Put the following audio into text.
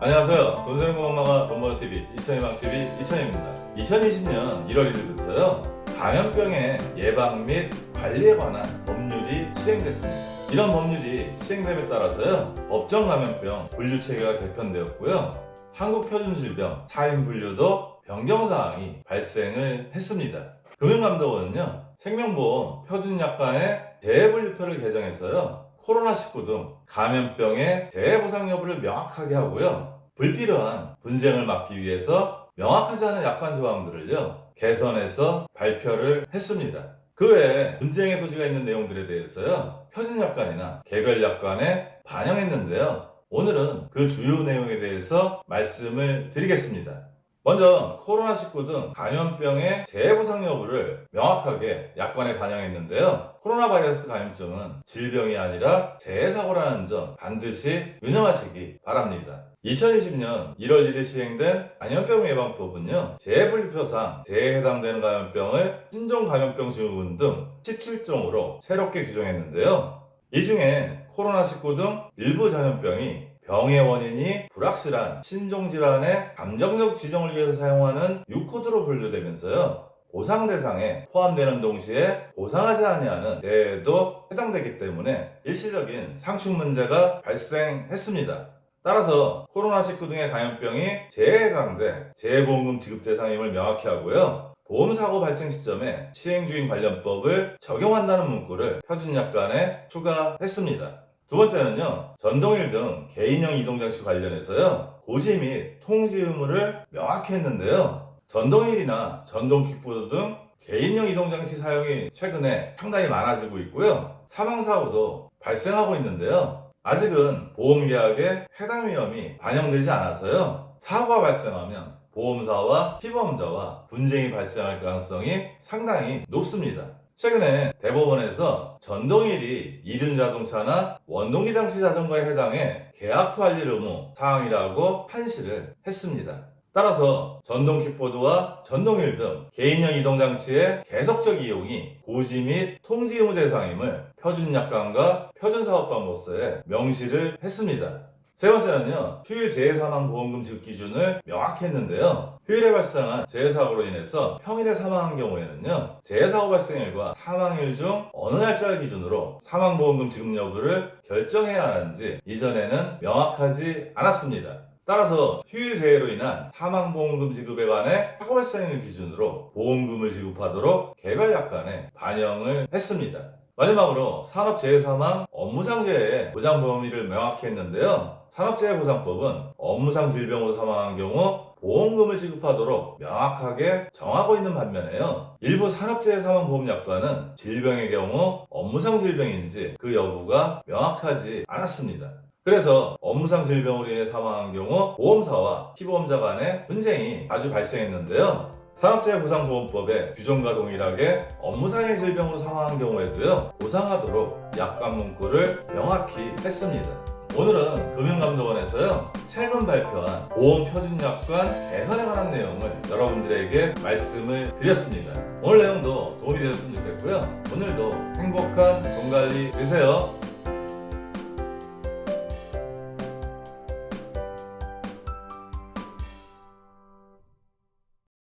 안녕하세요. 돈 세는 고마마가 돈버터TV, 이천희망TV 이천희입니다. 2020년 1월 1일부터요. 감염병의 예방 및 관리에 관한 법률이 시행됐습니다. 이런 법률이 시행됨에 따라서요. 법정 감염병 분류 체계가 개편되었고요. 한국 표준 질병 4인 분류도 변경 사항이 발생을 했습니다. 금융감독원은요. 생명보험 표준약관의 재분류표를 개정해서요. 코로나19 등 감염병의 재해보상 여부를 명확하게 하고요. 불필요한 분쟁을 막기 위해서 명확하지 않은 약관 조항들을요. 개선해서 발표를 했습니다. 그 외에 분쟁의 소지가 있는 내용들에 대해서요. 표준 약관이나 개별 약관에 반영했는데요. 오늘은 그 주요 내용에 대해서 말씀을 드리겠습니다. 먼저 코로나19 등 감염병의 재해보상 여부를 명확하게 약관에 반영했는데요. 코로나 바이러스 감염증은 질병이 아니라 재해사고라는 점 반드시 유념하시기 바랍니다. 2020년 1월 1일 시행된 감염병 예방법은요, 재해분류표상 재해에 해당되는 감염병을 신종 감염병 증후군 등 17종으로 새롭게 규정했는데요. 이 중에 코로나19 등 일부 전염병이 병의 원인이 불확실한 신종질환의 감정적 지정을 위해서 사용하는 유코드로 분류되면서요. 보상 대상에 포함되는 동시에 보상하지 아니하는 재해도 해당되기 때문에 일시적인 상충 문제가 발생했습니다. 따라서 코로나19 등의 감염병이 재해에 해당돼 재해보험금 지급 대상임을 명확히 하고요. 보험사고 발생 시점에 시행주인 관련법을 적용한다는 문구를 표준약관에 추가했습니다. 두 번째는요, 전동일 등 개인형 이동장치 관련해서요, 고지 및 통지 의무를 명확히 했는데요. 전동일이나 전동 킥보드 등 개인형 이동장치 사용이 최근에 상당히 많아지고 있고요. 사망사고도 발생하고 있는데요. 아직은 보험계약에 해당 위험이 반영되지 않아서요. 사고가 발생하면 보험사와 피보험자와 분쟁이 발생할 가능성이 상당히 높습니다. 최근에 대법원에서 전동일이 이륜 자동차나 원동기 장치 자전거에 해당해 계약 후 알릴 의무 사항이라고 판시를 했습니다. 따라서 전동 킥보드와 전동일 등 개인형 이동 장치의 계속적 이용이 고지 및 통지 의무 대상임을 표준약관과 표준사업방법서에 명시를 했습니다. 세 번째는요, 휴일 재해사망보험금 지급 기준을 명확히 했는데요. 휴일에 발생한 재해사고로 인해서 평일에 사망한 경우에는요, 재해사고 발생일과 사망일 중 어느 날짜를 기준으로 사망보험금 지급 여부를 결정해야 하는지 이전에는 명확하지 않았습니다. 따라서 휴일 재해로 인한 사망보험금 지급에 관해 사고 발생일 기준으로 보험금을 지급하도록 개별 약관에 반영을 했습니다. 마지막으로 산업재해사망 업무상 재해 보장 범위를 명확히 했는데요. 산업재해보상법은 업무상 질병으로 사망한 경우 보험금을 지급하도록 명확하게 정하고 있는 반면에요. 일부 산업재해 사망보험약관은 질병의 경우 업무상 질병인지 그 여부가 명확하지 않았습니다. 그래서 업무상 질병으로 인해 사망한 경우 보험사와 피보험자 간의 분쟁이 자주 발생했는데요. 산업재해보상보험법의 규정과 동일하게 업무상의 질병으로 사망한 경우에도요 보상하도록 약관 문구를 명확히 했습니다. 오늘은 금융감독원에서요 최근 발표한 보험표준약관 개선에 관한 내용을 여러분들에게 말씀을 드렸습니다. 오늘 내용도 도움이 되셨으면 좋겠고요. 오늘도 행복한 돈 관리 되세요.